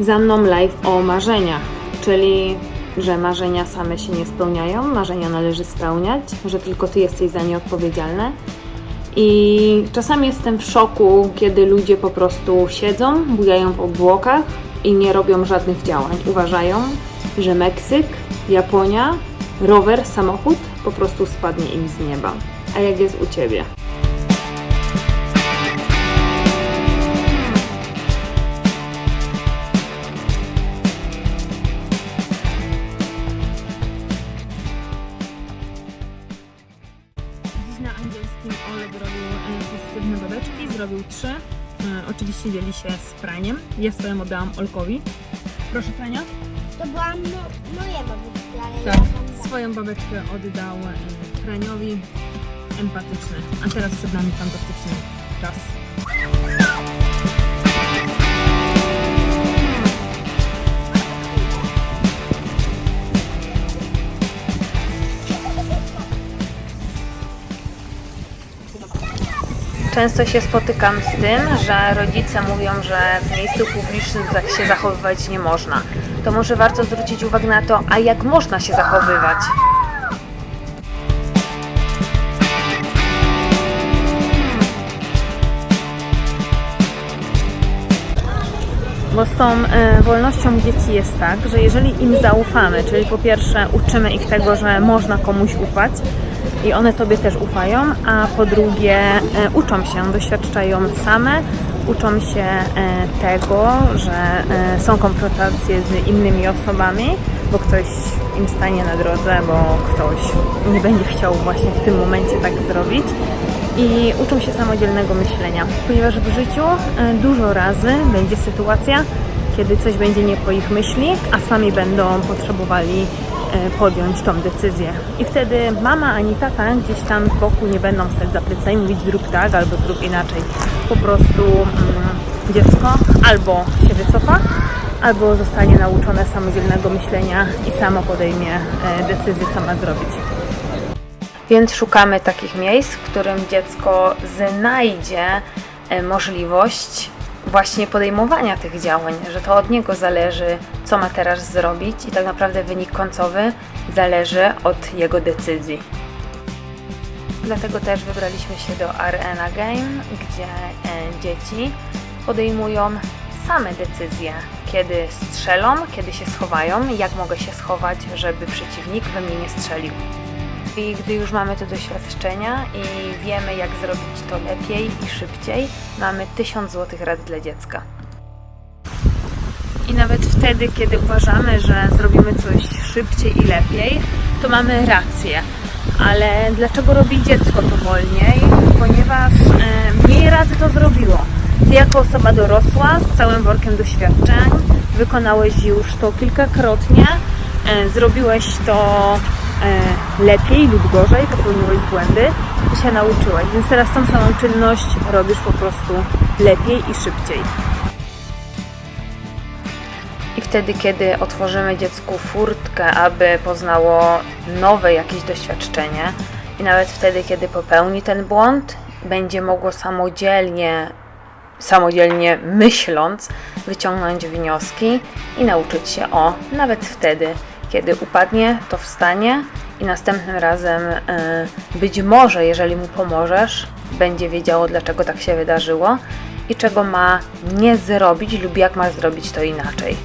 za mną live o marzeniach, czyli że marzenia same się nie spełniają, marzenia należy spełniać, że tylko ty jesteś za nie odpowiedzialny. I czasami jestem w szoku, kiedy ludzie po prostu siedzą, bujają w obłokach i nie robią żadnych działań. Uważają, że Meksyk, Japonia, rower, samochód po prostu spadnie im z nieba. A jak jest u ciebie? Na angielskim Olek robił pozytywne babeczki, zrobił trzy. E, Oczywiście dzieli się z Franiem. Ja swoją oddałam Olkowi. Proszę Frania. To była mo- moja babeczka, ale Tak, ja swoją babeczkę oddał e, Franiowi. Empatyczny. A teraz przed nami fantastyczny czas. Często się spotykam z tym, że rodzice mówią, że w miejscu publicznym tak się zachowywać nie można. To może warto zwrócić uwagę na to, a jak można się zachowywać. Bo z tą e, wolnością dzieci jest tak, że jeżeli im zaufamy, czyli po pierwsze uczymy ich tego, że można komuś ufać i one tobie też ufają, a po drugie e, uczą się, doświadczają same, uczą się e, tego, że e, są konfrontacje z innymi osobami, bo ktoś im stanie na drodze, bo ktoś nie będzie chciał właśnie w tym momencie tak zrobić. I uczą się samodzielnego myślenia, ponieważ w życiu dużo razy będzie sytuacja, kiedy coś będzie nie po ich myśli, a sami będą potrzebowali e, podjąć tą decyzję. I wtedy mama ani tata gdzieś tam z boku nie będą stać za plecami mówić zrób tak albo zrób inaczej. Po prostu mm, dziecko albo się wycofa, albo zostanie nauczone samodzielnego myślenia i samo podejmie e, decyzję, co ma zrobić. Więc szukamy takich miejsc, w którym dziecko znajdzie e, możliwość właśnie podejmowania tych działań, że to od niego zależy, co ma teraz zrobić i tak naprawdę wynik końcowy zależy od jego decyzji. Dlatego też wybraliśmy się do Arena Game, gdzie e, dzieci podejmują same decyzje, kiedy strzelą, kiedy się schowają, jak mogę się schować, żeby przeciwnik we mnie nie strzelił. I gdy już mamy te doświadczenia i wiemy, jak zrobić to lepiej i szybciej, mamy 1000 zł rad dla dziecka. I nawet wtedy, kiedy uważamy, że zrobimy coś szybciej i lepiej, to mamy rację. Ale dlaczego robi dziecko to wolniej? Ponieważ e, mniej razy to zrobiło. Ty jako osoba dorosła z całym workiem doświadczeń wykonałeś już to kilkakrotnie, e, zrobiłeś to lepiej lub gorzej, popełniłeś błędy i się nauczyłeś. Więc teraz tą samą czynność robisz po prostu lepiej i szybciej. I wtedy, kiedy otworzymy dziecku furtkę, aby poznało nowe jakieś doświadczenie, i nawet wtedy, kiedy popełni ten błąd, będzie mogło samodzielnie, samodzielnie myśląc, wyciągnąć wnioski i nauczyć się o, nawet wtedy, kiedy upadnie, to wstanie i następnym razem y, być może, jeżeli mu pomożesz, będzie wiedziało, dlaczego tak się wydarzyło i czego ma nie zrobić lub jak ma zrobić to inaczej.